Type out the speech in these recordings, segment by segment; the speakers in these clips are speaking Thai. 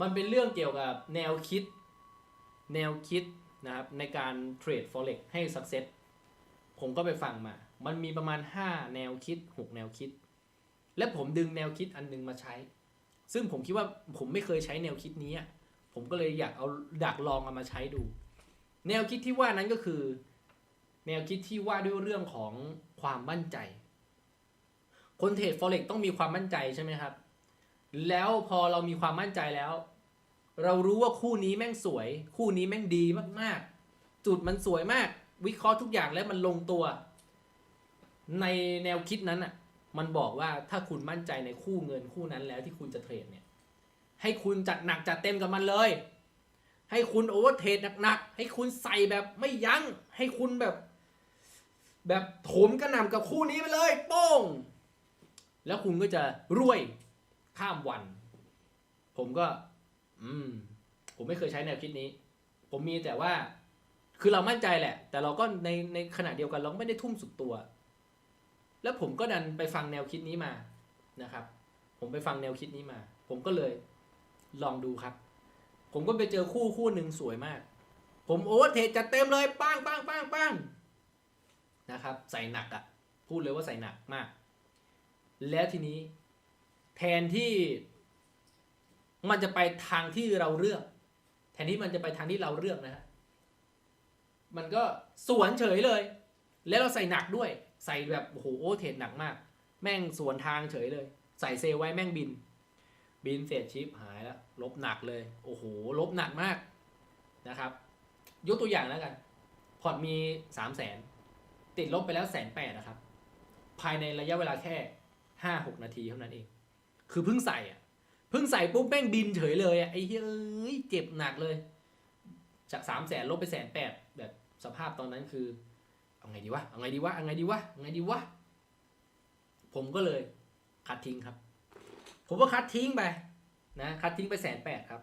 มันเป็นเรื่องเกี่ยวกับแนวคิด แนวคิดนะครับในการเทรด forex ให้ success ผมก็ไปฟังมา มันมีประมาณ 5 แนวคิด 6 แนวคิด และผมดึงแนวคิดอันนึงมาใช้ ซึ่งผมคิดว่าผมไม่เคยใช้แนวคิดนี้ ผมก็เลยอยากเอาอยากลองเอามาใช้ดู แนวคิดที่ว่านั้นก็คือ แนวคิดที่ว่าด้วยเรื่องของความมั่นใจ คนเทรด forex ต้องมีความมั่นใจใช่ไหมครับ แล้วพอเรามีความมั่นใจแล้ว เรารู้ว่าคู่นี้แม่งสวย คู่นี้แม่งดีมากๆ จุดมันสวยมาก วิเคราะห์ทุกอย่างแล้วมันลงตัว ในแนวคิดนั้นอะ มันบอกว่าถ้าคุณมั่นใจในคู่เงินคู่นั้นแล้วที่คุณจะเทรดเนี่ย ให้คุณจัดหนักจัดเต็มกับมันเลย ให้คุณโอเวอร์เทรดหนักๆ ให้คุณใส่แบบไม่ยัง้ง ให้คุณแบบ แบบโถมกระหน่ำกับคู่นี้ไปเลย โป้ง แล้วคุณก็จะรวยข้ามวัน ผมก็ อืม ผมไม่เคยใช้แนวคิดนี้ ผมมีแต่ว่า คือเรามั่นใจแหละ แต่เราก็ในในขณะเดียวกันเราไม่ได้ทุ่มสุดตัว แล้วผมก็ดันไปฟังแนวคิดนี้มานะครับ ผมไปฟังแนวคิดนี้มา ผมก็เลยลองดูครับ ผมก็ไปเจอคู่คู่หนึ่งสวยมาก ผมโอเวอร์เทจัดเต็มเลยป้างป้างป้างป้างนะครับ ใส่หนักอะ่ะ พูดเลยว่าใส่หนักมาก แล้วทีนี้ แทนที่ มันจะไปทางที่เราเลือกแทนที่มันจะไปทางที่เราเลือกนะฮะมันก็สวนเฉยเลย แล้วเราใส่หนักด้วย ใส่แบบโอ้โหโอเทรดหนักมาก แม่งสวนทางเฉยเลย ใส่เซลไว้แม่งบิน บินเสร็จชิปหายแล้วลบหนักเลย โอ้โหลบหนักมากนะครับ ยกตัวอย่างแล้วกัน พอร์ตมีสามแสนติดลบไปแล้วแสนแปดนะครับ ภายในระยะเวลาแค่ห้าหกนาทีเท่านั้นเอง คือเพิ่งใส่อะ เพิ่งใส่ปุ๊บแม่งบินเฉยเลยอะไอ้เฮ้ยเจ็บหนักเลย จากสามแสนลบไปแสนแปดแบบสภาพตอนนั้นคือ เอาไงดีวะเอาไงดีวะเอาไงดีวะเอาไงดีวะผมก็เลยคัดทิ้งครับ ผมก็คัดทิ้งไปนะคัดทิ้งไปแสนแปดครับ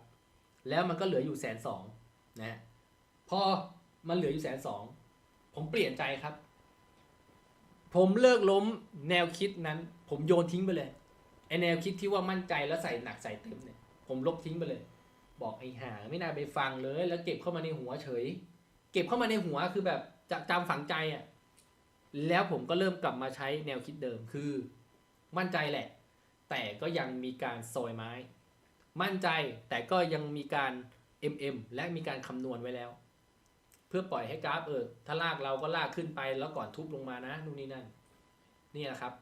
แล้วมันก็เหลืออยู่แสนสองนะพอมันเหลืออยู่แสนสองผมเปลี่ยนใจครับ ผมเลิกล้มแนวคิดนั้น ผมโยนทิ้งไปเลย ไอแนวคิดที่ว่ามั่นใจแล้วใส่หนักใส่เต็มเนี่ย ผมลบทิ้งไปเลย บอกไอ้ห่าไม่น่าไปฟังเลย แล้วเก็บเข้ามาในหัวเฉย เก็บเข้ามาในหัวคือแบบจะจำฝังใจอะแล้วผมก็เริ่มกลับมาใช้แนวคิดเดิมคือมั่นใจแหละ แต่ก็ยังมีการซอยไม้ มั่นใจแต่ก็ยังมีการ MM และมีการคำนวณไว้แล้ว เพื่อปล่อยให้กราฟเออถ้าลากเราก็ลากขึ้นไปแล้วก่อนทุบลงมานะนู่นนี่นั่นนี่แหละครับ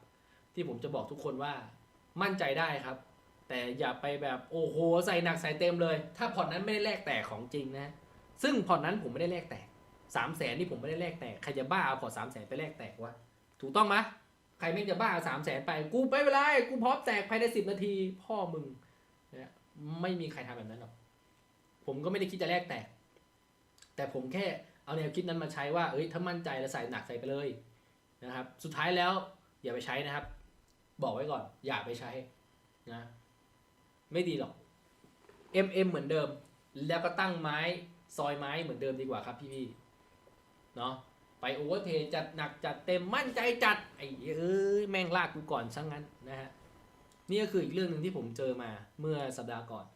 ที่ผมจะบอกทุกคนว่า มั่นใจได้ครับ แต่อย่าไปแบบโอ้โหใส่หนักใส่เต็มเลย ถ้าพอร์ตนั้นไม่ได้แลกแตกของจริงนะ ซึ่งพอร์ตนั้นผมไม่ได้แลกแตกสามแสนนี่ผมไม่ได้แลกแตก ใครจะบ้าเอาพอร์ตสามแสนไปแลกแตกวะถูกต้องไหมใครไม่งจะบ้าสามแสนไป กูไปเวลากูพร้อมแตกภายในสิบนาที พ่อมึงนะไม่มีใครทำแบบนั้นหรอก ผมก็ไม่ได้คิดจะแลกแตก แต่ผมแค่เอาแนวคิดนั้นมาใช้ว่า เอ้ย ถ้ามั่นใจแล้วใส่หนักใส่ไปเลยนะครับ สุดท้ายแล้วอย่าไปใช้นะครับ บอกไว้ก่อน อย่าไปใช้นะ ไม่ดีหรอก MM เหมือนเดิม แล้วก็ตั้งไม้ซอยไม้เหมือนเดิมดีกว่าครับพี่ๆเนาะไปโอเวอร์เทรดจัดหนักจัดเต็มมั่นใจจัดไอ้เอ้ยแม่งลากกูก่อนซะงั้นนะฮะนี่ก็คืออีกเรื่องหนึ่งที่ผมเจอมาเมื่อสัปดาห์ก่อน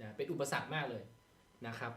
นะเป็นอุปสรรคมากเลยนะครับ